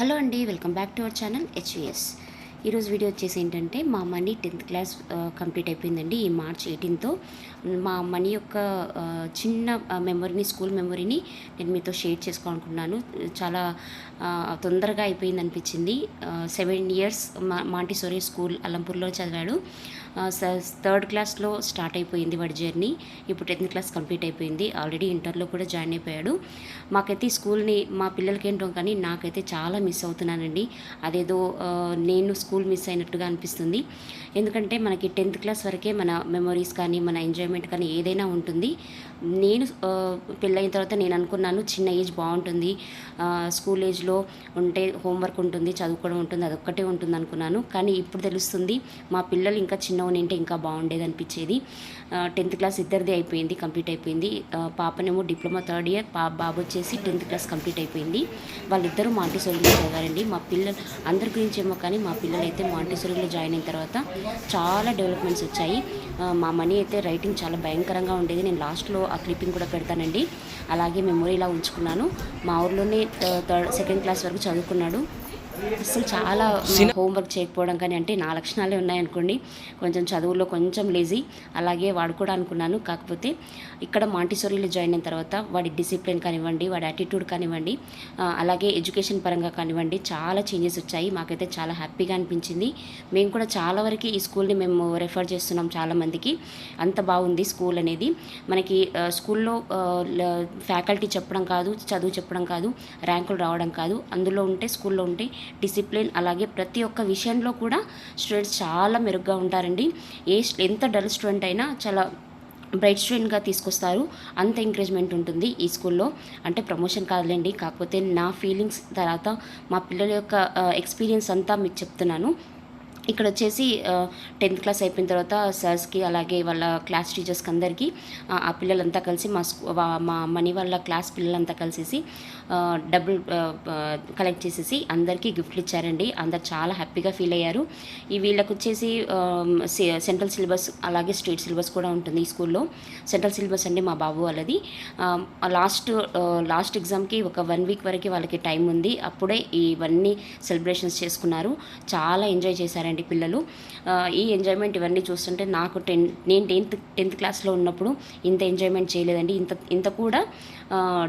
Hello అండి welcome back to our channel HVS ఈరోజు video వచ్చేసి ఏంటంటే మా మనీ టెన్త్ క్లాస్ కంప్లీట్ అయిపోయిందండి ఈ మార్చ్ ఎయిటీన్తో. మా మనీ యొక్క చిన్న మెమొరీని స్కూల్ మెమొరీని నేను మీతో షేర్ చేసుకోవాలనుకున్నాను చాలా తొందరగా అయిపోయింది అనిపించింది సెవెన్ ఇయర్స్ మా మాంటిసోరీ స్కూల్ అలంపూర్లో చదివాడు. థర్డ్ క్లాస్లో స్టార్ట్ అయిపోయింది వాడి జర్నీ. ఇప్పుడు టెన్త్ క్లాస్ కంప్లీట్ అయిపోయింది. ఆల్రెడీ ఇంటర్లో కూడా జాయిన్ అయిపోయాడు. మాకైతే స్కూల్ని మా పిల్లలకి ఏంటో కానీ నాకైతే చాలా మిస్ అవుతున్నానండి. అదేదో నేను స్కూల్ మిస్ అయినట్టుగా అనిపిస్తుంది. ఎందుకంటే మనకి టెన్త్ క్లాస్ వరకే మన మెమొరీస్ కానీ మన ఎంజాయ్మెంట్ కానీ ఏదైనా ఉంటుంది. నేను పెళ్ళైన తర్వాత నేను అనుకున్నాను చిన్న ఏజ్ బాగుంటుంది స్కూల్ ఏజ్లో ఉంటే హోంవర్క్ ఉంటుంది చదువుకోవడం ఉంటుంది అదొక్కటే ఉంటుంది అనుకున్నాను. కానీ ఇప్పుడు తెలుస్తుంది మా పిల్లలు ఇంకా చిన్న ఉంటే ఇంకా బాగుండేది అనిపించేది. టెన్త్ క్లాస్ ఇద్దరిది అయిపోయింది కంప్లీట్ అయిపోయింది. పాపనేమో డిప్లొమా థర్డ్ ఇయర్ పా బాబు వచ్చేసి టెన్త్ క్లాస్ కంప్లీట్ అయిపోయింది. వాళ్ళిద్దరూ మాంటిసోరీలో చదివారండి. మా పిల్లలు అందరి గురించి ఏమో కానీ మా పిల్లలు అయితే మాంటిసోరీలో జాయిన్ అయిన తర్వాత చాలా డెవలప్మెంట్స్ వచ్చాయి. మా మనీ అయితే రైటింగ్ చాలా భయంకరంగా ఉండేది. నేను లాస్ట్లో ఆ క్లిప్పింగ్ కూడా పెడతానండి. అలాగే మెమొరీ ఇలా ఉంచుకున్నాను. మా ఊర్లోనే థర్డ్ సెకండ్ క్లాస్ వరకు చదువుకున్నాడు. అసలు చాలా హోంవర్క్ చేయకపోవడం కానీ అంటే నా లక్షణాలే ఉన్నాయనుకోండి. కొంచెం చదువులో కొంచెం లేజీ అలాగే వాడు కూడా అనుకున్నాను. కాకపోతే ఇక్కడ మాంటిసోరీలో జాయిన్ అయిన తర్వాత వాడి డిసిప్లిన్ కానివ్వండి వాడి యాటిట్యూడ్ కానివ్వండి అలాగే ఎడ్యుకేషన్ పరంగా కానివ్వండి చాలా చేంజెస్ వచ్చాయి. మాకైతే చాలా హ్యాపీగా అనిపించింది. మేము కూడా చాలా వరకు ఈ స్కూల్ని మేము రెఫర్ చేస్తున్నాం చాలా మందికి. అంత బాగుంది స్కూల్ అనేది. మనకి స్కూల్లో ఫ్యాకల్టీ చెప్పడం కాదు చదువు చెప్పడం కాదు ర్యాంకులు రావడం కాదు. అందులో ఉంటే స్కూల్లో ఉంటే డిసిప్లిన్ అలాగే ప్రతి ఒక్క విషయంలో కూడా స్టూడెంట్స్ చాలా మెరుగ్గా ఉంటారండి. ఏ ఎంత డల్ స్టూడెంట్ అయినా చాలా బ్రైట్ స్టూడెంట్గా తీసుకొస్తారు. అంత ఎంకరేజ్మెంట్ ఉంటుంది ఈ స్కూల్లో. అంటే ప్రమోషన్ కాదులేండి. కాకపోతే నా ఫీలింగ్స్ తర్వాత మా పిల్లల యొక్క ఎక్స్పీరియన్స్ అంతా మీకు చెప్తున్నాను. ఇక్కడ వచ్చేసి టెన్త్ క్లాస్ అయిపోయిన తర్వాత సార్స్కి అలాగే వాళ్ళ క్లాస్ టీచర్స్కి అందరికీ ఆ, పిల్లలంతా కలిసి మా స్కూ వా- మా మనీ వాళ్ళ క్లాస్ పిల్లలంతా కలిసేసి డబ్బులు కలెక్ట్ చేసేసి అందరికీ గిఫ్ట్లు ఇచ్చారండి. అందరు చాలా హ్యాపీగా ఫీల్ అయ్యారు. ఈ వీళ్ళకి వచ్చేసి సెంట్రల్ సిలబస్ అలాగే స్టేట్ సిలబస్ కూడా ఉంటుంది ఈ స్కూల్లో. సెంట్రల్ సిలబస్ అండి మా బాబు వాళ్ళది. లాస్ట్ లాస్ట్ ఎగ్జామ్కి ఒక వన్ వీక్ వరకు వాళ్ళకి టైం ఉంది. అప్పుడే ఇవన్నీ సెలబ్రేషన్స్ చేసుకున్నారు. చాలా ఎంజాయ్ చేశారండి. పిల్లలు. ఈ ఎంజాయ్మెంట్ ఇవన్నీ చూస్తుంటే నాకు టెన్ నేను టెన్త్ టెన్త్ క్లాస్లో ఉన్నప్పుడు ఇంత ఎంజాయ్మెంట్ చేయలేదండి. ఇంత ఇంత కూడా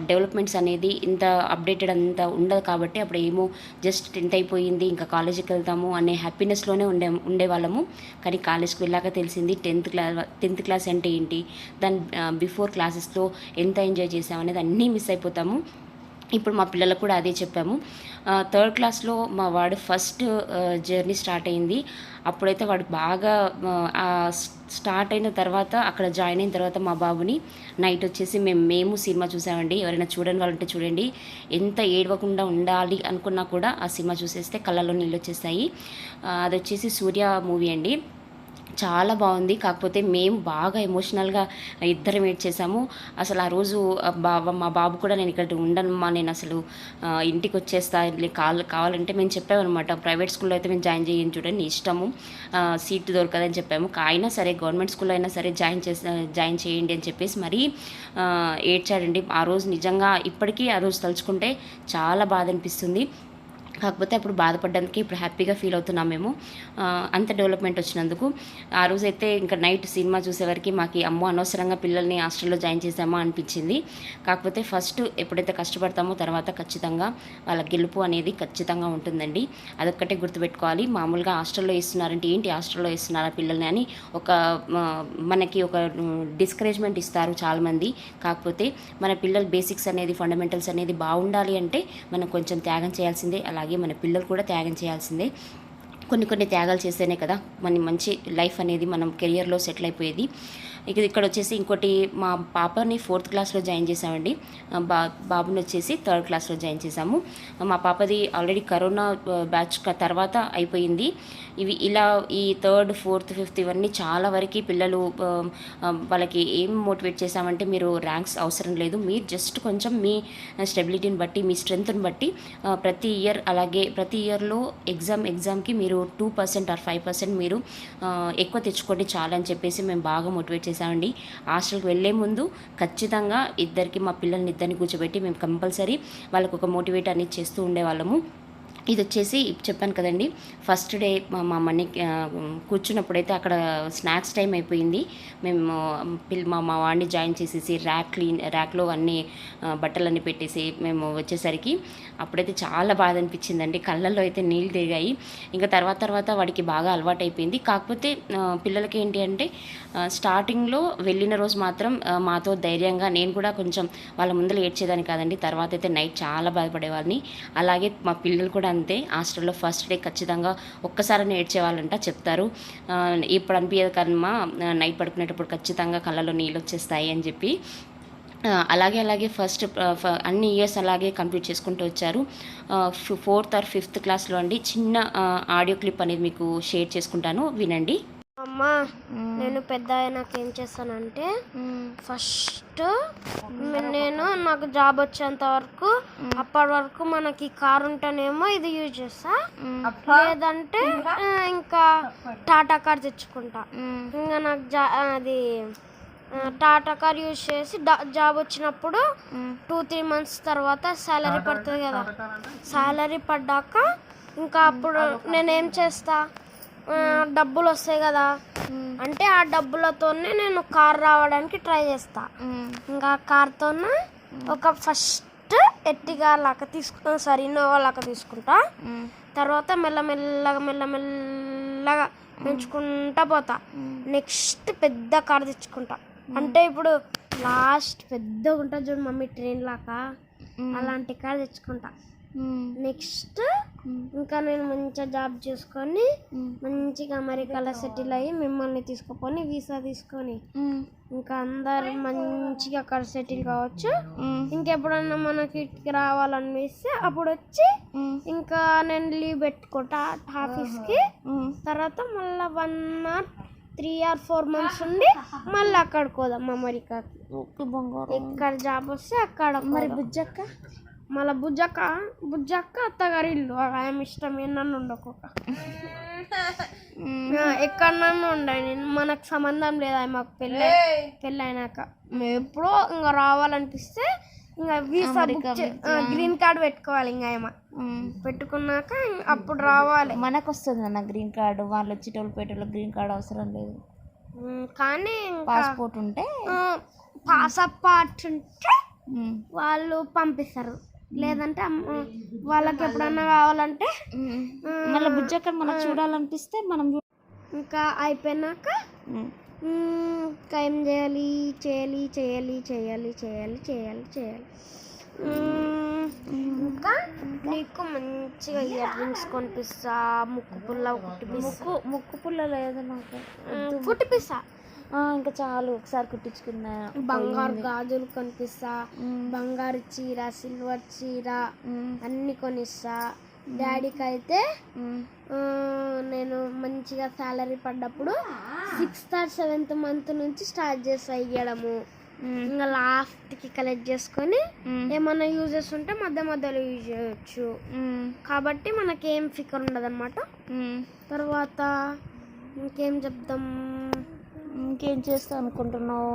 డెవలప్మెంట్స్ అనేది ఇంత అప్డేటెడ్ అంత ఉండదు కాబట్టి అప్పుడు ఏమో జస్ట్ టెన్త్ అయిపోయింది ఇంకా కాలేజీకి వెళ్తాము అనే హ్యాపీనెస్లోనే ఉండే ఉండేవాళ్ళము. కానీ కాలేజ్కి వెళ్ళాక తెలిసింది టెన్త్ క్లాస్ టెన్త్ క్లాస్ అంటే ఏంటి? దాని బిఫోర్ క్లాసెస్లో ఎంత ఎంజాయ్ చేసామనేది అన్నీ మిస్ అయిపోతాము. ఇప్పుడు మా పిల్లలకు కూడా అదే చెప్పాము. థర్డ్ క్లాస్లో మా వాడు ఫస్ట్ జర్నీ స్టార్ట్ అయింది. అప్పుడైతే వాడు బాగా స్టార్ట్ అయిన తర్వాత అక్కడ జాయిన్ అయిన తర్వాత మా బాబుని నైట్ వచ్చేసి మేము మేము సినిమా చూసామండి. ఎవరైనా చూడని వాళ్ళు ఉంటే చూడండి. ఎంత ఏడవకుండా ఉండాలి అనుకున్నా కూడా ఆ సినిమా చూసేస్తే కళ్ళలో నీళ్ళు వచ్చేస్తాయి. అది వచ్చేసి సూర్య మూవీ అండి. చాలా బాగుంది. కాకపోతే మేము బాగా ఎమోషనల్గా ఇద్దరం ఏడ్ చేసాము. అసలు ఆ రోజు ఆ బాబా మా బాబు కూడా నేను ఇక్కడ ఉండనమ్మా నేను అసలు ఇంటికి వచ్చేస్తా కాల్ కావాలంటే మేము చెప్పామన్నమాట. ప్రైవేట్ స్కూల్లో అయితే మేము జాయిన్ చేయని చూడండి ఇష్టము సీట్ దొరకదని చెప్పాము. అయినా సరే గవర్నమెంట్ స్కూల్లో అయినా సరే జాయిన్ చేసి జాయిన్ చేయండి అని చెప్పేసి మరీ ఏడ్చాడండి. ఆ రోజు నిజంగా ఇప్పటికీ ఆ రోజు తలుచుకుంటే చాలా బాధ అనిపిస్తుంది. కాకపోతే అప్పుడు బాధపడ్డానికి ఇప్పుడు హ్యాపీగా ఫీల్ అవుతున్నాం మేము. అంత డెవలప్మెంట్ వచ్చినందుకు. ఆ రోజైతే ఇంకా నైట్ సినిమా చూసేవరకు మాకు అమ్మో అనవసరంగా పిల్లల్ని హాస్టల్లో జాయిన్ చేసామా అనిపించింది. కాకపోతే ఫస్ట్ ఎప్పుడైతే కష్టపడతామో తర్వాత ఖచ్చితంగా వాళ్ళ గెలుపు అనేది ఖచ్చితంగా ఉంటుందండి. అదొక్కటే గుర్తుపెట్టుకోవాలి. మామూలుగా హాస్టల్లో ఇస్తున్నారంటే ఏంటి హాస్టల్లో ఇస్తున్నారా పిల్లల్ని అని ఒక మనకి ఒక డిస్కరేజ్మెంట్ ఇస్తారు చాలామంది. కాకపోతే మన పిల్లల బేసిక్స్ అనేది ఫండమెంటల్స్ అనేది బాగుండాలి అంటే మనం కొంచెం త్యాగం చేయాల్సిందే. అలాగే మన పిల్లలు కూడా త్యాగం చేయాల్సిందే. కొన్ని కొన్ని త్యాగాలు చేస్తేనే కదా మన మంచి లైఫ్ అనేది మనం కెరియర్లో సెటిల్ అయిపోయేది. ఇక ఇక్కడ వచ్చేసి ఇంకోటి మా పాపని ఫోర్త్ క్లాస్లో జాయిన్ చేసామండి బా బాబుని వచ్చేసి థర్డ్ క్లాస్లో జాయిన్ చేసాము మా పాపది ఆల్రెడీ కరోనా బ్యాచ్ తర్వాత అయిపోయింది. ఇవి ఇలా ఈ థర్డ్ ఫోర్త్ ఫిఫ్త్ ఇవన్నీ చాలా వరకు పిల్లలు వాళ్ళకి ఏం మోటివేట్ చేసామంటే మీరు ర్యాంక్స్ అవసరం లేదు. మీరు జస్ట్ కొంచెం మీ స్టెబిలిటీని బట్టి మీ స్ట్రెంగ్త్ని బట్టి ప్రతి ఇయర్ అలాగే ప్రతి ఇయర్లో ఎగ్జామ్ ఎగ్జామ్కి మీరు two percent or five percent మీరు ఎక్కువ తెచ్చుకోండి చాలా అని చెప్పేసి మేము బాగా మోటివేట్ చేసామండి హాస్టల్కి వెళ్ళే ముందు ఖచ్చితంగా ఇద్దరికి మా పిల్లల్ని ఇద్దరిని కూర్చోబెట్టి మేము కంపల్సరీ వాళ్ళకు ఒక మోటివేట్ అనేది చేస్తూ ఉండేవాళ్ళము. ఇది వచ్చేసి చెప్పాను కదండి ఫస్ట్ డే మా మా కూర్చున్నప్పుడైతే అక్కడ స్నాక్స్ టైం అయిపోయింది. మేము పిల్ మా మా వాడిని జాయిన్ చేసేసి ర్యాక్ క్లీన్ ర్యాక్లో అన్ని బట్టలన్నీ పెట్టేసి మేము వచ్చేసరికి అప్పుడైతే చాలా బాధ అనిపించిందండి కళ్ళల్లో అయితే నీళ్ళు తిరిగాయి. ఇంకా తర్వాత తర్వాత వాడికి బాగా అలవాటు అయిపోయింది కాకపోతే పిల్లలకి ఏంటి అంటే స్టార్టింగ్లో వెళ్ళిన రోజు మాత్రం మాతో ధైర్యంగా నేను కూడా కొంచెం వాళ్ళ ముందర ఏడ్చేదాన్ని కాదండి. తర్వాత అయితే నైట్ చాలా బాధపడేవాడిని. అలాగే మా పిల్లలు కూడా అంతే. హాస్టల్లో ఫస్ట్ డే ఖచ్చితంగా ఒక్కసారి ఏడ్చేవాళ్ళంట చెప్తారు. ఇప్పుడు అనిపించదు కనుమ నైట్ పడుకునేటప్పుడు ఖచ్చితంగా కళ్ళలో నీళ్ళు వచ్చేస్తాయి అని చెప్పి. అలాగే అలాగే ఫస్ట్ అన్ని ఇయర్స్ అలాగే కంప్లీట్ చేసుకుంటూ వచ్చారు. ఫోర్త్ ఆర్ ఫిఫ్త్ క్లాస్లో అండి చిన్న ఆడియో క్లిప్ అనేది మీకు షేర్ చేసుకుంటాను. వినండి. అమ్మా నేను పెద్ద అయినాక ఏం చేస్తానంటే ఫస్ట్ నేను నాకు జాబ్ వచ్చేంత వరకు అప్పటి వరకు మనకి కార్ ఉంటేనేమో ఇది యూజ్ చేస్తా. లేదంటే ఇంకా టాటా కార్ తెచ్చుకుంటా. ఇంకా నాకు జా అది టాటా కార్ యూజ్ చేసి జాబ్ వచ్చినప్పుడు టూ త్రీ మంత్స్ తర్వాత శాలరీ పడుతుంది కదా. శాలరీ పడ్డాక ఇంకా అప్పుడు నేనేం చేస్తా? డబ్బులు వస్తాయి కదా. అంటే ఆ డబ్బులతోనే నేను కార్ రావడానికి ట్రై చేస్తా. ఇంకా కార్తోనే ఒక ఫస్ట్ ఎట్టిగా లాగా తీసుకు సారీ ఇన్నోవా లాగా తీసుకుంటా. తర్వాత మెల్లమెల్లగా మెల్లమెల్లగా పెంచుకుంటా పోతా. నెక్స్ట్ పెద్ద కార్ తెచ్చుకుంటా. అంటే ఇప్పుడు లాస్ట్ పెద్దగా ఉంటుంది చూడు మమ్మీ ట్రైన్ లాగా. అలాంటి కార్ తెచ్చుకుంటా. నెక్స్ట్ ఇంకా నేను మంచిగా జాబ్ చేసుకొని మంచిగా అమెరికాలో సెటిల్ అయ్యి మిమ్మల్ని తీసుకుపోని వీసా తీసుకొని. ఇంకా అందరు మంచిగా అక్కడ సెటిల్ కావచ్చు. ఇంకెప్పుడన్నా మనకి ఇటుకి రావాలనిపిస్తే అప్పుడు వచ్చి ఇంకా నేను లీవ్ పెట్టుకుంటా ఆఫీస్కి తర్వాత మళ్ళీ one or three or four months ఉండి మళ్ళీ అక్కడికి పోదాం అమెరికాకి ఇక్కడ జాబ్ వస్తే అక్కడ మరి బుజ్జక్క? మళ్ళీ బుజ్జక్క బుజ్జక్క అత్తగారి ఇల్లు. ఆమె ఇష్టం నన్ను ఉండకోక ఎక్కడన్నా ఉండండి మనకు సంబంధం లేదా మాకు పెళ్ళి పెళ్ళి అయినాక మేము ఎప్పుడో ఇంకా రావాలనిపిస్తే ఇంకా వీసా గ్రీన్ కార్డ్ పెట్టుకోవాలి ఇంకా ఏమో పెట్టుకున్నాక అప్పుడు రావాలి. మనకు వస్తుంది అన్న గ్రీన్ కార్డు. వాళ్ళు వచ్చేటోళ్ళు పెట్టేటోళ్ళు గ్రీన్ కార్డు అవసరం లేదు. కానీ పాస్పోర్ట్ ఉంటే పాసపార్ట్ ఉంటే వాళ్ళు పంపిస్తారు. లేదంటే వాళ్ళకి ఎప్పుడన్నా కావాలంటే. మళ్ళీ బుజ్జక్క మనకు చూడాలనిపిస్తే మనం ఇంకా అయిపోయినాక ఇంకా ఏం చేయాలి చేయాలి చేయాలి చేయాలి చేయాలి చేయాలి చేయాలి. ఇంకా నీకు మంచిగా ఇయర్ రింగ్స్ కొనిపిస్తా ముక్కు పుల్ల కుట్టిపిస్తా ముక్కు ముక్కు పుల్ల లేదు నాకు. కుట్టిపిస్తా ఇంకా చాలు ఒకసారి కుట్టించుకున్నా బంగారు గాజులు కొనిపిస్తా. బంగారు చీర సిల్వర్ చీర అన్ని కొనిస్తా. డాడీకి అయితే నేను మంచిగా శాలరీ పడ్డప్పుడు సిక్స్త్ ఆర్ సెవెంత్ మంత్ నుంచి స్టార్ట్ చేస్తా ఇవ్వడము ఉమ్, ఇంకా లాస్ట్కి కలెక్ట్ చేసుకొని ఉమ్, ఏమన్నా యూజెస్ ఉంటే మధ్య మధ్యలో యూజ్ చేయొచ్చు. కాబట్టి మనకేం ఫికర్ ఉండదు అనమాట ఉమ్. తర్వాత ఇంకేం చెప్దాం? ఇంకేం చేస్తా అనుకుంటున్నావు?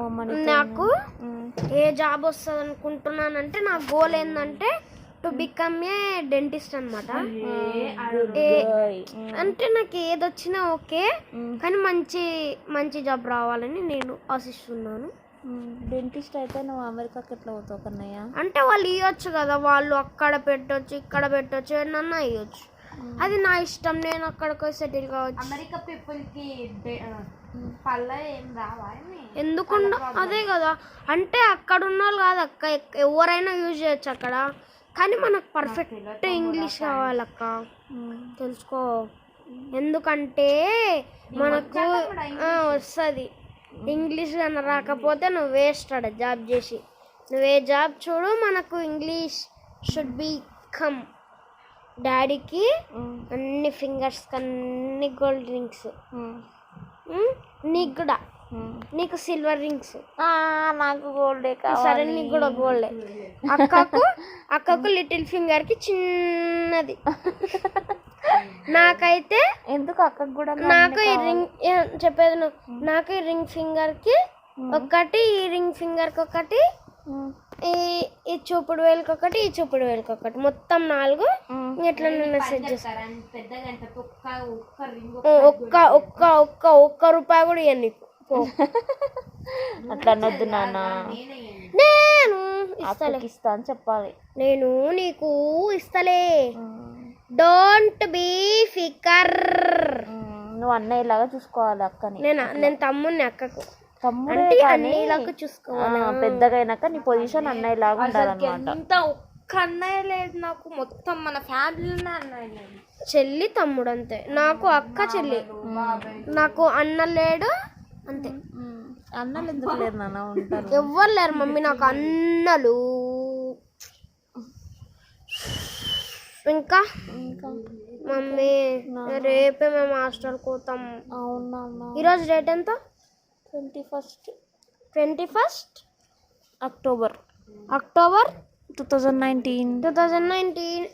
నాకు ఏ జాబ్ వస్తుంది అనుకుంటున్నానంటే నా గోల్ ఏంటంటే టు బికమ్ ఏ డెంటిస్ట్ అనమాట అంటే నాకు ఏది వచ్చినా ఓకే కానీ మంచి మంచి జాబ్ రావాలని నేను ఆశిస్తున్నాను. డెంటిస్ట్ అయితే నువ్వు అమెరికాకి ఎట్లా పోతావు కన్నయ్య? అంటే వాళ్ళు ఇవ్వచ్చు కదా వాళ్ళు అక్కడ పెట్టొచ్చు ఇక్కడ పెట్టొచ్చు ఏమన్నా ఇవ్వచ్చు అది నా ఇష్టం నేను అక్కడికి సెటిల్ కావచ్చు. అమెరికా పీపుల్కి పళ్ళ ఏం రావా ఎందుకు అదే కదా అంటే అక్కడ ఉన్న వాళ్ళు కాదు అక్క ఎవరైనా యూజ్ చేయొచ్చు అక్కడ. కానీ మనకు పర్ఫెక్ట్ ఇంగ్లీష్ కావాలక్క. తెలుసుకో. ఎందుకంటే మనకు వస్తుంది. ఇంగ్లీష్ కన్నా రాకపోతే నువ్వు వేస్ట్ అడ జాబ్ చేసి నువ్వే జాబ్ చూడు మనకు ఇంగ్లీష్ షుడ్ బి కమ్ డాడీకి అన్ని ఫింగర్స్ అన్ని గోల్డ్ రింగ్స్ నీకు కూడా. నీకు సిల్వర్ రింగ్స్. నాకు గోల్డే సరే నీకు కూడా గోల్డ్. అక్కకు అక్కకు లిటిల్ ఫింగర్కి చిన్నది. నాకైతే ఎందుకు అక్కకు కూడా నాకు ఈ రింగ్ చెప్పేది నాకు ఈ రింగ్ ఫింగర్కి ఒకటి ఈ రింగ్ ఫింగర్కి ఒకటి ఈ ఈ చూపుడు వేలుకి ఒకటి ఈ చూపుడు వేలుకి ఒకటి. మొత్తం నాలుగు ఎట్లా మెసేజ్ చేస్తా. పెద్దగా అంటే ఒక్క ఒక్క రింగ్ ఒక్క ఒక్క ఒక్క రూపాయి కూడా పో. అట్లా అనొద్దు నాన్న. నేను అక్కకి ఇస్తా అని చెప్పాలి. నేను నీకు ఇస్తలే. డోంట్ బీ ఫికర్ నువ్వు అన్నయ్యలాగా చూసుకోవాలి అక్కని. నేను? నేను తమ్ముడిని అక్కకు. తమ్ముడే అన్నయ్యలాగా చూసుకోవాలి? పెద్దగా అయినాక నీ పొజిషన్ అన్నయ్యలాగా ఉండాలన్నమాట. ఎంత ఒక్క అన్నయ్య లేదు నాకు. మొత్తం మన ఫ్యామిలీలోనే అన్నయ్య లేదు. చెల్లి తమ్ముడు అంతే నాకు అక్క చెల్లి. నాకు అన్న లేడు అంతే. అన్నలు ఎందుకు లేరు నాన్న? ఉంటారు ఎవ్వరు లేరు మమ్మీ నాకు అన్నలు. ఇంకా? మమ్మీ రేపే మేము హాస్టల్ పోతాం. అవునా ఈరోజు డేట్ ఎంత? Twenty first. Twenty first? October. October? Two thousand nineteen. Two thousand nineteen.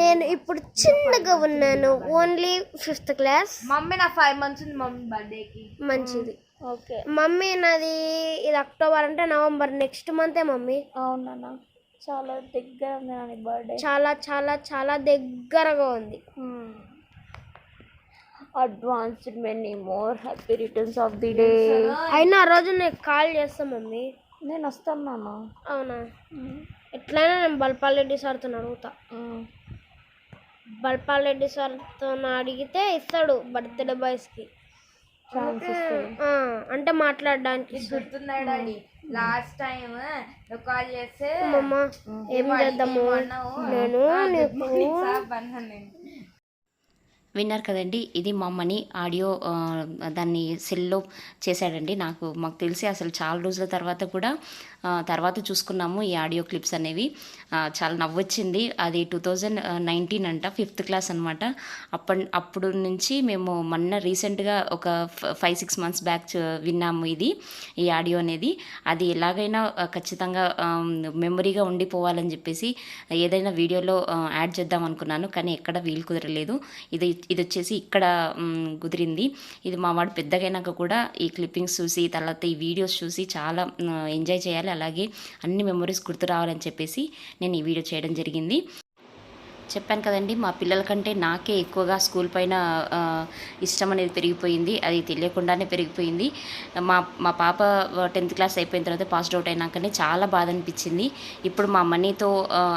నేను ఇప్పుడు చిన్నగా ఉన్నాను. ఓన్లీ ఫిఫ్త్ క్లాస్ మమ్మీ నా ఫైవ్ మంత్స్ ఉంది మమ్మీ బర్త్డేకి మంచిది. ఓకే. మమ్మీ నాది ఇది అక్టోబర్ అంటే నవంబర్ నెక్స్ట్ మంతే మమ్మీ. అవునా చాలా దగ్గర ఉంది నాని బర్త్డే చాలా చాలా చాలా దగ్గరగా ఉంది. Advanced many more happy returns of the day అయినా ఆ రోజు నేను కాల్ చేస్తా మమ్మీ. నేను వస్తాను నాన్న. అవునా? ఎట్లయినా నేను బల్పాల్ రెడ్డి సార్తో అడుగుతా. బల్పాల్ రెడ్డి సార్తో అడిగితే ఇస్తాడు బర్త్డే బాయ్స్కి. అంటే మాట్లాడడానికి లాస్ట్ టైం కాల్ చేస్తే అమ్మమ్మ ఏం చేద్దాము? నేను విన్నారు కదండి ఇది మా మనీ ఆడియో దాన్ని సెల్లో చేశాడండి. నాకు మాకు తెలిసి అసలు చాలా రోజుల తర్వాత కూడా తర్వాత చూసుకున్నాము ఈ ఆడియో క్లిప్స్ అనేవి. చాలా నవ్వొచ్చింది. అది టూ థౌజండ్ నైన్టీన్ అంట ఫిఫ్త్ క్లాస్ అనమాట అప్పటి అప్పుడు నుంచి మేము మొన్న రీసెంట్గా ఒక ఫైవ్ సిక్స్ మంత్స్ బ్యాక్ విన్నాము ఇది ఈ ఆడియో అనేది. అది ఎలాగైనా ఖచ్చితంగా మెమరీగా ఉండిపోవాలని చెప్పేసి ఏదైనా వీడియోలో యాడ్ చేద్దాం అనుకున్నాను. కానీ ఎక్కడ వీలు కుదరలేదు. ఇది ఇది వచ్చేసి ఇక్కడ కుదిరింది. ఇది మా వాడు పెద్దగైనాక కూడా ఈ క్లిప్పింగ్స్ చూసి తర్వాత ఈ వీడియోస్ చూసి చాలా ఎంజాయ్ చేయాలి. అలాగే అన్ని మెమొరీస్ గుర్తు రావాలని చెప్పేసి నేను ఈ వీడియో చేయడం జరిగింది. చెప్పాను కదండి మా పిల్లల కంటే నాకే ఎక్కువగా స్కూల్ పైన ఇష్టం అనేది పెరిగిపోయింది. అది తెలియకుండానే పెరిగిపోయింది. మా మా పాప టెన్త్ క్లాస్ అయిపోయిన తర్వాత పాస్డ్ అవుట్ అయినాకనే చాలా బాధ అనిపించింది. ఇప్పుడు మా మనీతో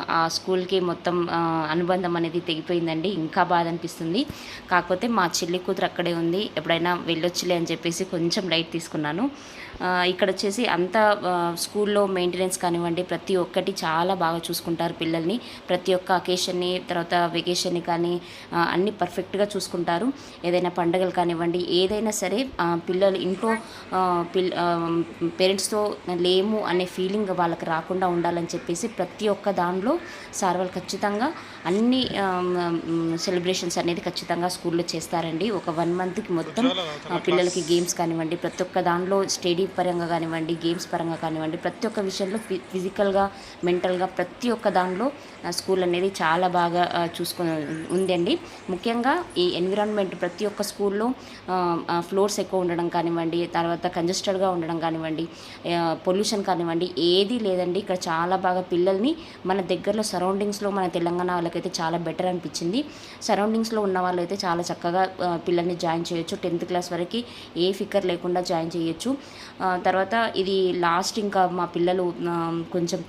ఆ, స్కూల్కి మొత్తం అనుబంధం అనేది తెగిపోయిందండి. ఇంకా బాధ అనిపిస్తుంది. కాకపోతే మా చెల్లి కూతురు అక్కడే ఉంది. ఎప్పుడైనా వెళ్ళొచ్చులే అని చెప్పేసి కొంచెం లైట్ తీసుకున్నాను. ఇక్కడ వచ్చేసి అంతా స్కూల్లో మెయింటెనెన్స్ కానివ్వండి ప్రతి ఒక్కటి చాలా బాగా చూసుకుంటారు పిల్లల్ని. ప్రతి ఒక్క అకేషన్ని తర్వాత వెకేషన్ని కానీ అన్ని పర్ఫెక్ట్గా చూసుకుంటారు. ఏదైనా పండగలు కానివ్వండి ఏదైనా సరే పిల్లలు ఇంట్లో పిల్ పేరెంట్స్తో లేము అనే ఫీలింగ్ వాళ్ళకి రాకుండా ఉండాలని చెప్పేసి ప్రతి ఒక్క దానిలో సార్ వాళ్ళు ఖచ్చితంగా అన్ని సెలబ్రేషన్స్ అనేది ఖచ్చితంగా స్కూల్లో చేస్తారండి. ఒక వన్ మంత్కి మొత్తం పిల్లలకి గేమ్స్ కానివ్వండి ప్రతి ఒక్క దానిలో స్టడీ పరంగా కానివ్వండి గేమ్స్ పరంగా కానివ్వండి ప్రతి ఒక్క విషయంలో ఫి ఫిజికల్గా మెంటల్గా ప్రతి ఒక్క దానిలో స్కూల్ అనేది చాలా బాగా చూసుకుని ఉందండి. ముఖ్యంగా ఈ ఎన్విరాన్మెంట్ ప్రతి ఒక్క స్కూల్లో ఫ్లోర్స్ ఎక్కువ ఉండడం కానివ్వండి తర్వాత కంజెస్టెడ్గా ఉండడం కానివ్వండి పొల్యూషన్ కానివ్వండి ఏది లేదండి. ఇక్కడ చాలా బాగా పిల్లల్ని మన దగ్గరలో సరౌండింగ్స్లో మన తెలంగాణ వాళ్ళకైతే చాలా బెటర్ అనిపించింది. సరౌండింగ్స్లో ఉన్న వాళ్ళైతే చాలా చక్కగా పిల్లల్ని జాయిన్ చేయొచ్చు. టెన్త్ క్లాస్ వరకు ఏ ఫికర్ లేకుండా జాయిన్ చేయొచ్చు. తర్వాత ఇది లాస్ట్ ఇంకా మా పిల్లలు కొంచెం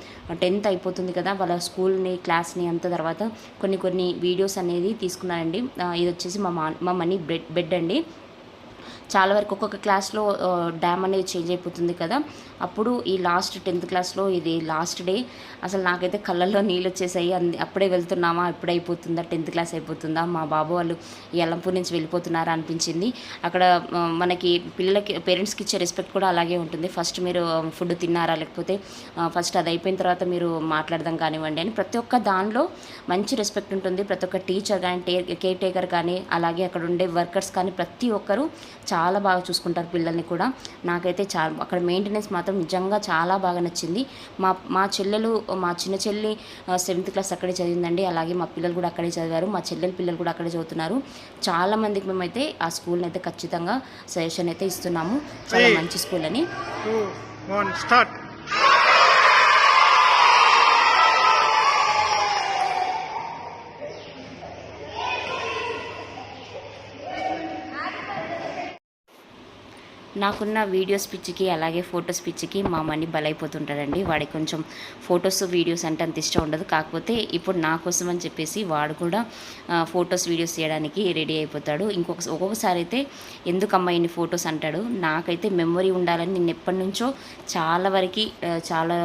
టెన్త్ అయిపోతుంది కదా వాళ్ళ స్కూల్ని క్లాస్ని అంత తర్వాత కొన్ని కొన్ని వీడియోస్ అనేది తీసుకున్నానండి ఇది వచ్చేసి మా మా మా మనీ బెడ్ బెడ్ అండి. చాలా వరకు ఒక్కొక్క క్లాస్లో డ్యామ్ అనేది చేంజ్ అయిపోతుంది కదా. అప్పుడు ఈ లాస్ట్ టెన్త్ క్లాస్లో ఇది లాస్ట్ డే. అసలు నాకైతే కళ్ళల్లో నీళ్ళు వచ్చేసాయి. అంది అప్పుడే వెళ్తున్నామా? ఎప్పుడైపోతుందా అయిపోతుందా? టెన్త్ క్లాస్ అయిపోతుందా? మా బాబు వాళ్ళు ఎల్లంపూర్ నుంచి వెళ్ళిపోతున్నారా అనిపించింది. అక్కడ మనకి పిల్లలకి పేరెంట్స్కి ఇచ్చే రెస్పెక్ట్ కూడా అలాగే ఉంటుంది. ఫస్ట్ మీరు ఫుడ్ తిన్నారా? లేకపోతే ఫస్ట్ అది అయిపోయిన తర్వాత మీరు మాట్లాడదాం కానివ్వండి అని ప్రతి ఒక్క దానిలో మంచి రెస్పెక్ట్ ఉంటుంది. ప్రతి ఒక్క టీచర్ కానీ టే కేర్ టేకర్ కానీ అలాగే అక్కడ ఉండే వర్కర్స్ కానీ ప్రతి ఒక్కరూ చాలా బాగా చూసుకుంటారు పిల్లల్ని కూడా. నాకైతే చా అక్కడ మెయింటెనెన్స్ మాత్రం నిజంగా చాలా బాగా నచ్చింది. మా మా చెల్లెలు మా చిన్న చెల్లి సెవెంత్ క్లాస్ అక్కడే చదివిందండి. అలాగే మా పిల్లలు కూడా అక్కడే చదివారు. మా చెల్లెల పిల్లలు కూడా అక్కడే చదువుతున్నారు. చాలా మందికి మేమైతే ఆ స్కూల్ని అయితే ఖచ్చితంగా సజెషన్ అయితే ఇస్తున్నాము. చాలా మంచి స్కూల్ అని. Two, నాకున్న వీడియోస్ పిచ్చికి అలాగే ఫొటోస్ పిచ్చికి మా మనీ బలైపోతుంటాడండి వాడికి కొంచెం ఫొటోస్ వీడియోస్ అంటే అంత ఇష్టం ఉండదు. కాకపోతే ఇప్పుడు నా కోసం అని చెప్పేసి వాడు కూడా ఫొటోస్ వీడియోస్ చేయడానికి రెడీ అయిపోతాడు. ఇంకొక ఒక్కొక్కసారి అయితే ఎందుకమ్మా ఇన్ని ఫొటోస్ అంటాడు? నాకైతే మెమొరీ ఉండాలని నేను ఎప్పటి నుంచో చాలా వరకు చాలా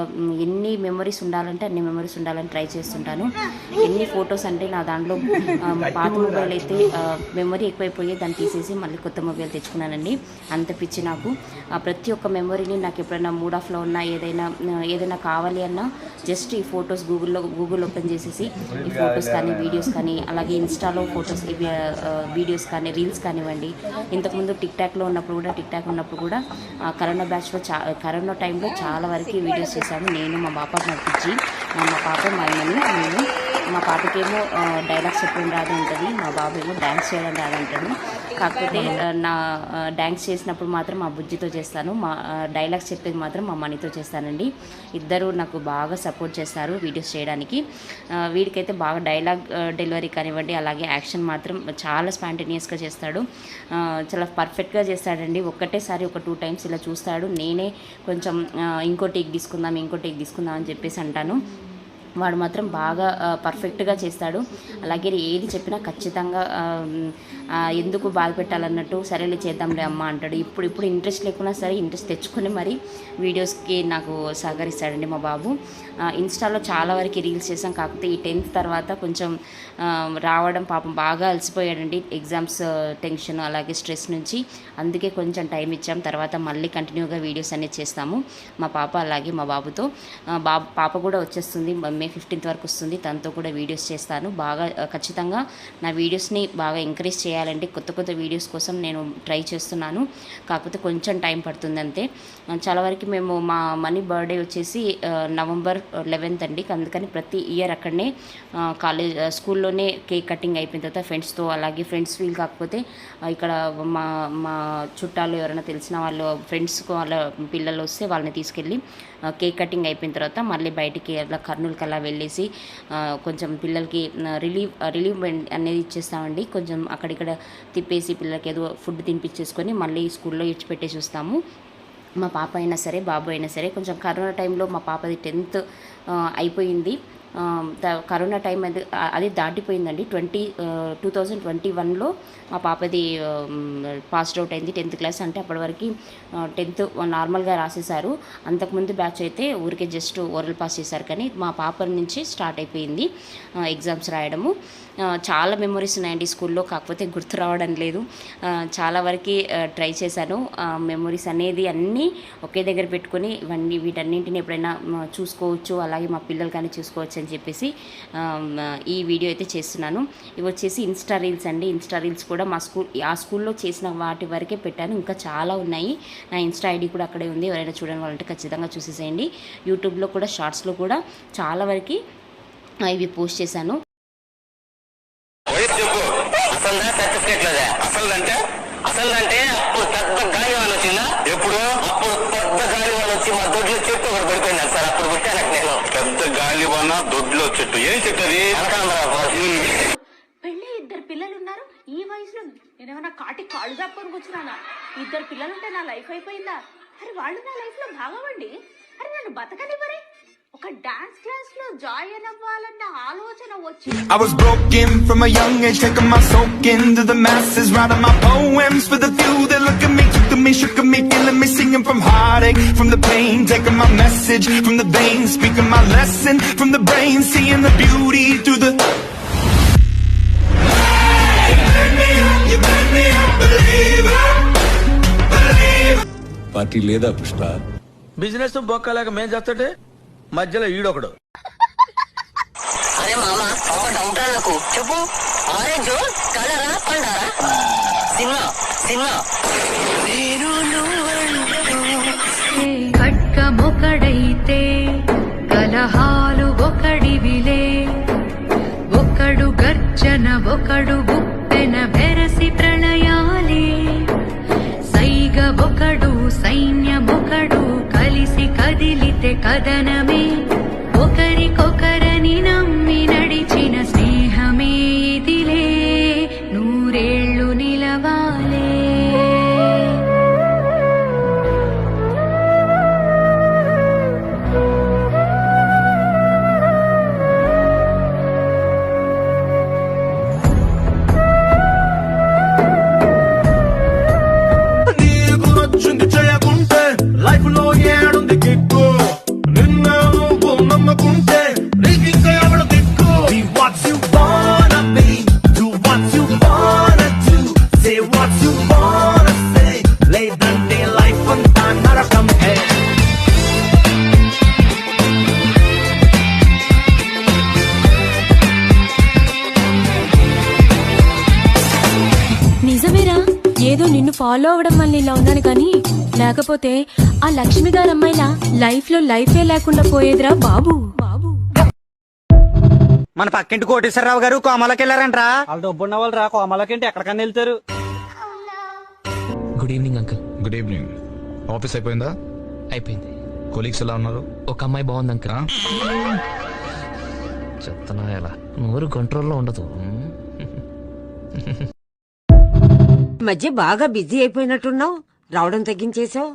ఎన్ని మెమొరీస్ ఉండాలంటే అన్ని మెమొరీస్ ఉండాలని ట్రై చేస్తుంటాను. ఎన్ని ఫొటోస్ అంటే నా దాంట్లో పాత మొబైల్ అయితే మెమొరీ ఎక్కువైపోయి దాన్ని తీసేసి మళ్ళీ కొత్త మొబైల్ తెచ్చుకున్నానండి. అంత పిచ్చి నాకు ఆ, ప్రతి ఒక్క మెమొరీని నాకు ఎప్పుడైనా మూడ్ ఆఫ్లో ఉన్నా ఏదైనా ఏదైనా కావాలి అన్నా జస్ట్ ఈ ఫొటోస్ గూగుల్లో గూగుల్ ఓపెన్ చేసేసి ఈ ఫొటోస్ కానీ వీడియోస్ కానీ అలాగే ఇన్స్టాలో ఫొటోస్ వీడియోస్ కానీ రీల్స్ కానివ్వండి. ఇంతకుముందు టిక్ టాక్లో ఉన్నప్పుడు కూడా టిక్ టాక్ ఉన్నప్పుడు కూడా ఆ, కరోనా బ్యాచ్లో చా కరోనా టైంలో చాలా వరకు వీడియోస్ చేశాను. నేను మా పాప నడిపించి మా పాప మా అమ్మని నేను మా పాపకేమో డైలాగ్స్ చెప్పడం రాదు ఉంటుంది మా బాబు ఏమో డ్యాన్స్ చేయడం రాదు అంటాడు కాకపోతే నా డ్యాన్స్ చేసినప్పుడు మాత్రం మా బుజ్జితో చేస్తాను మా డైలాగ్స్ చెప్పేది మాత్రం మా మనీతో చేస్తానండి. ఇద్దరు నాకు బాగా సపోర్ట్ చేస్తారు వీడియోస్ చేయడానికి. వీడికైతే బాగా డైలాగ్ డెలివరీ కానివ్వండి అలాగే యాక్షన్ మాత్రం చాలా స్పాంటేనియస్గా చేస్తాడు. చాలా పర్ఫెక్ట్గా చేస్తాడండి. ఒక్కటేసారి ఒక టూ టైమ్స్ ఇలా చూస్తాడు. నేనే కొంచెం ఇంకో టేక్ తీసుకుందాం ఇంకో టేక్ తీసుకుందాం అని చెప్పేసి అంటాను. వాడు మాత్రం బాగా పర్ఫెక్ట్గా చేస్తాడు. అలాగే ఏది చెప్పినా ఖచ్చితంగా ఎందుకు బాధ పెట్టాలన్నట్టు సరేలే చేద్దాంలే అమ్మ అంటాడు. ఇప్పుడు ఇప్పుడు ఇంట్రెస్ట్ లేకున్నా సరే ఇంట్రెస్ట్ తెచ్చుకొని మరి వీడియోస్కి నాకు సహకరిస్తాడండి మా బాబు. ఇన్స్టాలో చాలా వరకు రీల్స్ చేసాం కాకపోతే ఈ టెన్త్ తర్వాత కొంచెం రావడం పాపం బాగా అలసిపోయాడండి. ఎగ్జామ్స్ టెన్షన్ అలాగే స్ట్రెస్ నుంచి. అందుకే కొంచెం టైం ఇచ్చాం. తర్వాత మళ్ళీ కంటిన్యూగా వీడియోస్ అనేది చేస్తాము. మా పాప అలాగే మా బాబుతో. బాబు పాప కూడా వచ్చేస్తుంది. మే ఫిఫ్టీన్త్ వరకు వస్తుంది. తనతో కూడా వీడియోస్ చేస్తాను. బాగా ఖచ్చితంగా నా వీడియోస్ని బాగా ఎంకరేజ్ చేయాలంటే కొత్త కొత్త వీడియోస్ కోసం నేను ట్రై చేస్తున్నాను. కాకపోతే కొంచెం టైం పడుతుంది అంతే. చాలా వరకు మేము మా మనీ బర్త్డే వచ్చేసి నవంబర్ లెవెన్త్ అండి. అందుకని ప్రతి ఇయర్ అక్కడనే కాలేజ్ స్కూల్లోనే కేక్ కటింగ్ అయిపోయిన తర్వాత ఫ్రెండ్స్తో అలాగే ఫ్రెండ్స్ వీల్ కాకపోతే ఇక్కడ మా మా చుట్టాలు ఎవరైనా తెలిసిన వాళ్ళు ఫ్రెండ్స్ వాళ్ళ పిల్లలు వస్తే వాళ్ళని తీసుకెళ్ళి కేక్ కటింగ్ అయిపోయిన తర్వాత మళ్ళీ బయటికి అట్లా కర్నూలు అలా వెళ్ళేసి కొంచెం పిల్లలకి రిలీవ్ రిలీవ్ అనేది ఇచ్చేస్తామండి. కొంచెం అక్కడిక్కడ తిప్పేసి పిల్లలకి ఏదో ఫుడ్ తినిపించేసుకొని మళ్ళీ స్కూల్లో ఇచ్చిపెట్టేసి వస్తాము. మా పాప అయినా సరే బాబు అయినా సరే కొంచెం కరోనా టైంలో మా పాపది టెన్త్ అయిపోయింది. కరోనా టైం అది అది దాటిపోయిందండి. ట్వంటీ టూ థౌజండ్ ట్వంటీ వన్లో మా పాపది పాస్డ్ అవుట్ అయింది టెన్త్ క్లాస్. అంటే అప్పటి వరకు టెన్త్ నార్మల్గా రాసేశారు. అంతకుముందు బ్యాచ్ అయితే ఊరికే జస్ట్ ఓరల్ పాస్ చేశారు. కానీ మా పాప నుంచి స్టార్ట్ అయిపోయింది ఎగ్జామ్స్ రాయడము. చాలా మెమొరీస్ ఉన్నాయండి స్కూల్లో. కాకపోతే గుర్తు రావడం లేదు. చాలా వరకు ట్రై చేశాను. మెమొరీస్ అనేది అన్నీ ఒకే దగ్గర పెట్టుకొని ఇవన్నీ వీటన్నింటిని ఎప్పుడైనా చూసుకోవచ్చు. అలాగే మా పిల్లలు కానీ చూసుకోవచ్చు అని చెప్పేసి ఈ వీడియో అయితే చేస్తున్నాను. ఇవి వచ్చేసి ఇన్స్టా రీల్స్ అండి. ఇన్స్టా రీల్స్ కూడా మా స్కూల్ ఆ స్కూల్లో చేసిన వాటి వరకే పెట్టాను. ఇంకా చాలా ఉన్నాయి. నా ఇన్స్టా ఐడి కూడా అక్కడే ఉంది. ఎవరైనా చూడని వాళ్ళంటే ఖచ్చితంగా చూసేసేయండి. యూట్యూబ్లో కూడా షార్ట్స్లో కూడా చాలా వరకు ఇవి పోస్ట్ చేశాను. ఏం పెళ్ళి ఇద్దరు పిల్లలు ఉన్నారు ఈ వయసులో నేనేమన్నా కాటి కాళ్ళు చాపుకొని కూర్చున్నానా? ఇద్దరు పిల్లలు ఉంటే నా లైఫ్ అయిపోయిందా? అరే వాళ్ళు నా లైఫ్లో భాగమండి. అరే నన్ను బతకనివ్వరే. ఒక డాన్స్ క్లాస్లో జాయిన్ అవ్వాలన్న ఆలోచన వచ్చి I was broken from a young age, taking my soak into the masses, writing my poems for the few that look at me, took to me, shook at me, feeling me, singing from heartache, from the pain, taking my message from the veins, speaking my lesson from the brain, seeing the beauty through the. Party లేదా Pushpa business బొక్కలేక మేం చేస్తుంటే మధ్యలో ఈడొకడు అరే మామ ఒక doubt నాకు చెప్పు orange కలరా పండారా సినిమా సినిమా ఖడ్గమొకడైతే కలహాలు ఒకడివిలే ఒకడు గర్జన ఒకడు గుప్పెన బెరసి ప్రళయాలే. సైగ ఒకడు సైన్యమొకడు కలిసి కదిలితే కదనమే లేకపోతే ఆ లక్ష్మి గారి అమ్మాయిలా లైఫ్లో లైఫే లేకుండా పోయేదిరా బాబు. బాబు మన పక్కింటి కోటేశ్వరరావు గారు కోమలకి వెళ్ళారంట్రా వాళ్ళు డబ్బున్న వాళ్ళు రా కోమలకి ఎక్కడికన్నా వెళ్తారు? Good evening uncle good evening office అయిపోయిందా? అయిపోయింది. కొలీగ్స్ ఎలా ఉన్నారు? ఒక అమ్మాయి బాగుంది అంకుల్ చెప్తున్నా ఎలా? నోరు కంట్రోల్లో ఉండదు. మధ్య బాగా బిజీ అయిపోయినట్టున్నావు? రావడం తగ్గించేసావు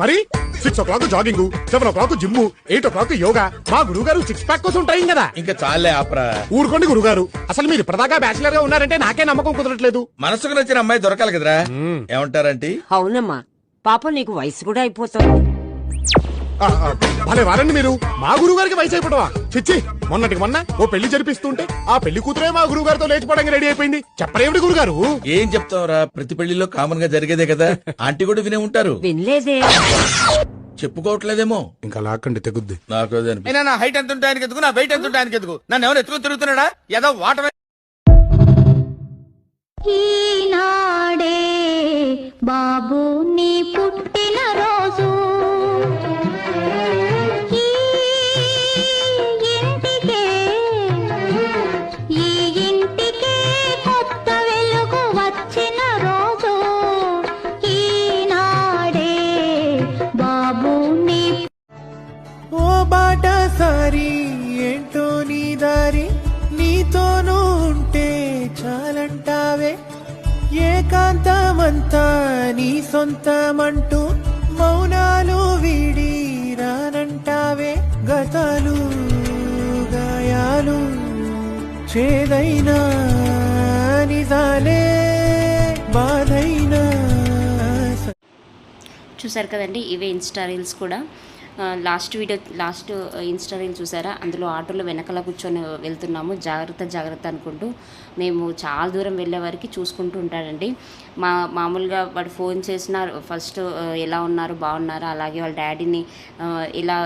మరి? Six o'clock jogging seven o'clock gym eight o'clock yoga మా గురువు గారు సిక్స్ ప్యాక్ కోసం ట్రైన్ కదా. ఇంకా చాలే ఆపరా ఊరుకోండి గురువు గారు అసలు మీరు ఇప్పటిదాకా బ్యాచిలర్గా ఉన్నారంటే నాకే నమ్మకం కుదరట్లేదు. మనసుకు నచ్చిన అమ్మాయి దొరకాలి కదరా. ఏమంటారంటే? అవునమ్మా. పాప నీకు వయసు కూడా అయిపోతుంది. భలే వారండి మీరు. మా గురువు గారికి వయసు అయిపోవా చిచ్చి మొన్నటికి మొన్న ఓ పెళ్ళి జరిపిస్తుంటే ఆ పెళ్ళి కూతురే మా గురువు గారితో లేచిపోవడానికి రెడీ అయిపోయింది. చెప్పరేమిటి గురువు గారు ఏం చెప్తావురా? ప్రతి పెళ్ళిలో కామన్గా జరిగేదే కదా. ఆంటీ కూడా వినే ఉంటారు. వినలేదే. చెప్పుకోవట్లేదేమో. ఇంకా లాక్కండి తెగుద్ది. నాకు అదే అనిపి- నా హైట్ ఎంత ఉంటాయనికి ఎదుగు నా వెయిట్ ఎంత ఉంటాయనికి ఎదుగు నన్ను ఎవరు ఎత్తుకు తిరుగుతున్నాడా? ఏదో వాటర్ ఈనాడే బాబు నీ పుట్టిన అంతా నీ సొంతమంటూ మౌనాలు వీడి రానంటావే గతాలు గాయాలు చేదైనా నిజాలే బాధైనా. చూసారు కదండి ఇవే ఇన్స్టా రీల్స్ కూడా. Last video last insta reel చూసారా? అందులో ఆటోలో వెనకాల కూర్చొని వెళ్తున్నాము. జాగ్రత్త జాగ్రత్త అనుకుంటూ మేము చాలా దూరం వెళ్ళే వరకు చూసుకుంటూ ఉంటాడండి మా మామూలుగా వాడు ఫోన్ చేసిన ఫస్ట్ ఎలా ఉన్నారు బాగున్నారా అలాగే వాళ్ళ డాడీని ఇలా ఎలా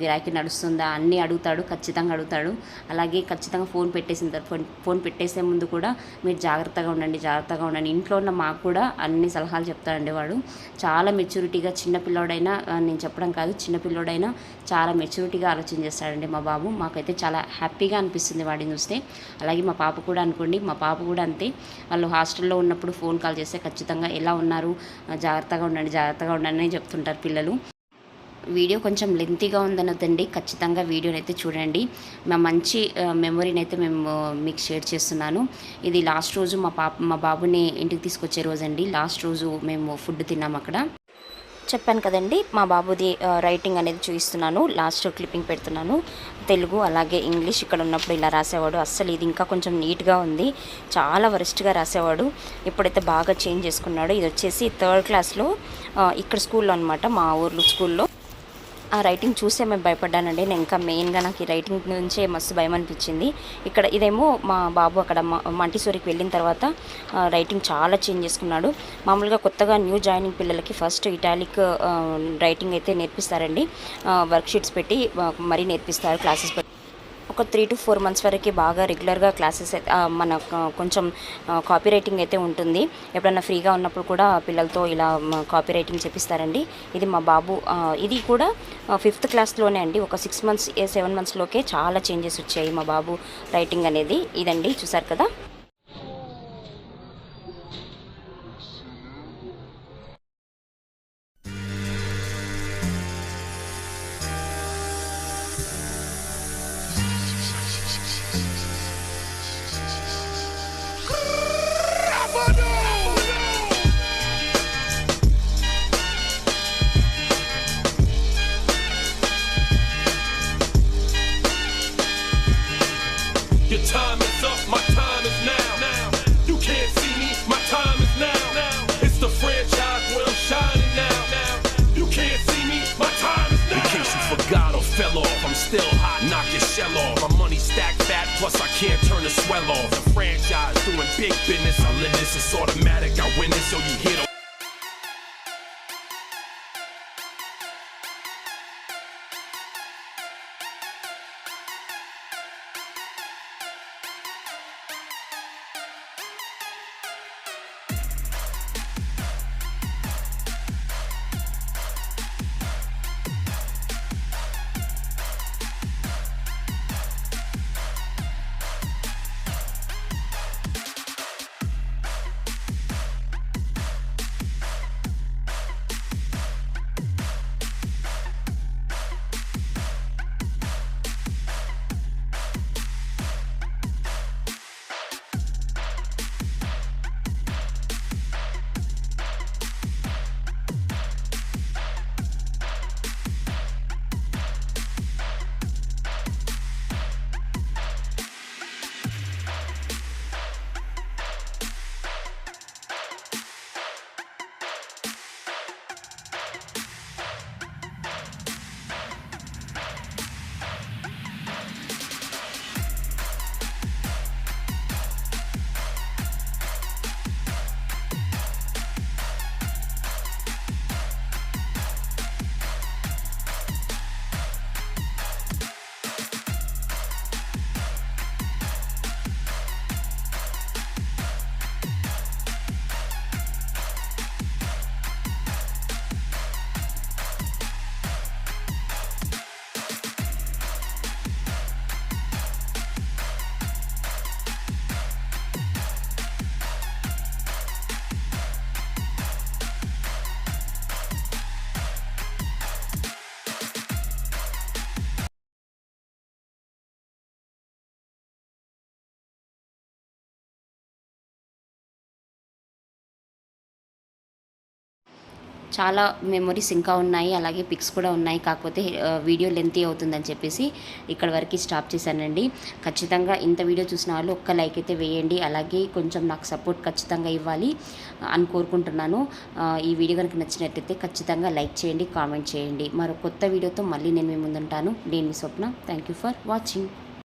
గిరాకీ నడుస్తుందా అన్నీ అడుగుతాడు ఖచ్చితంగా అడుగుతాడు. అలాగే ఖచ్చితంగా ఫోన్ పెట్టేసిన తర్వాత ఫోన్ ఫోన్ పెట్టేసే ముందు కూడా మీరు జాగ్రత్తగా ఉండండి జాగ్రత్తగా ఉండండి. ఇంట్లో ఉన్న మాకు కూడా అన్ని సలహాలు చెప్తాడండి వాడు. చాలా మెచ్యూరిటీగా చిన్న పిల్లోడైనా నేను చెప్పడం కాదు చిన్న పిల్లోడైనా చాలా మెచ్యూరిటీగా ఆలోచన చేస్తాడండి మా బాబు. మాకైతే చాలా హ్యాపీగా అనిపిస్తుంది వాడిని చూస్తే. అలాగే మా పాప కూడా అనుకోండి మా పాప కూడా అంతే. వాళ్ళు హాస్టల్లో ఉన్నప్పుడు ఫోన్ కాల్ చేస్తే ఖచ్చితంగా ఎలా ఉన్నారు? జాగ్రత్తగా ఉండండి జాగ్రత్తగా ఉండండి అని చెప్తుంటారు పిల్లలు. వీడియో కొంచెం లెంతీగా ఉందనొద్దండి ఖచ్చితంగా వీడియోని అయితే చూడండి. మా మంచి మెమొరీని అయితే మేము మీకు షేర్ చేస్తున్నాను. ఇది లాస్ట్ రోజు మా పాప మా బాబుని ఇంటికి తీసుకొచ్చే రోజు అండి లాస్ట్ రోజు మేము ఫుడ్ తిన్నాం అక్కడ. చెప్పాను కదండి మా బాబుది రైటింగ్ అనేది చూపిస్తున్నాను లాస్ట్ క్లిప్పింగ్ పెడుతున్నాను. తెలుగు అలాగే ఇంగ్లీష్ ఇక్కడ ఉన్నప్పుడు ఇలా రాసేవాడు. అస్సలు ఇది ఇంకా కొంచెం నీట్గా ఉంది. చాలా వరస్ట్గా రాసేవాడు. ఇప్పుడైతే బాగా చేంజ్ చేసుకున్నాడు. ఇది వచ్చేసి థర్డ్ క్లాస్లో ఇక్కడ స్కూల్లో అనమాట మా ఊర్లో స్కూల్లో ఆ రైటింగ్ చూసే మేము భయపడ్డానండి. నేను ఇంకా మెయిన్గా నాకు ఈ రైటింగ్ నుంచే మస్తు భయం అనిపించింది. ఇక్కడ ఇదేమో మా బాబు అక్కడ మంటిసూరికి వెళ్ళిన తర్వాత రైటింగ్ చాలా చేంజ్ చేసుకున్నాడు. మామూలుగా కొత్తగా న్యూ జాయినింగ్ పిల్లలకి ఫస్ట్ ఇటాలిక్ రైటింగ్ అయితే నేర్పిస్తారండి. వర్క్షీట్స్ పెట్టి మరీ నేర్పిస్తారు క్లాసెస్ పెట్టి ఒక త్రీ టు ఫోర్ మంత్స్ వరకు బాగా రెగ్యులర్గా క్లాసెస్ అయితే మన కొంచెం కాపీ రైటింగ్ అయితే ఉంటుంది. ఎప్పుడన్నా ఫ్రీగా ఉన్నప్పుడు కూడా పిల్లలతో ఇలా కాపీ రైటింగ్ చెప్పిస్తారండి ఇది మా బాబు ఇది కూడా ఫిఫ్త్ క్లాస్లోనే అండి. ఒక సిక్స్ మంత్స్ సెవెన్ మంత్స్లోకే చాలా చేంజెస్ వచ్చాయి మా బాబు రైటింగ్ అనేది. ఇదండి చూసారు కదా? Plus I can't turn the swell off. The franchise doing big business, I live this, it's automatic. I win this, so you hit చాలా మెమొరీస్ ఇంకా ఉన్నాయి అలాగే పిక్స్ కూడా ఉన్నాయి. కాకపోతే వీడియో లెంతీ అవుతుందని చెప్పేసి ఇక్కడ వరకు స్టాప్ చేశానండి. ఖచ్చితంగా ఇంత వీడియో చూసిన వాళ్ళు ఒక్క లైక్ అయితే వేయండి. అలాగే కొంచెం నాకు సపోర్ట్ ఖచ్చితంగా ఇవ్వాలి అని కోరుకుంటున్నాను. ఈ వీడియో కనుక నచ్చినట్టయితే ఖచ్చితంగా లైక్ చేయండి కామెంట్ చేయండి. మరో కొత్త వీడియోతో మళ్ళీ నేను మీ ముందుంటాను. నేను మీ Swapna. Thank you for watching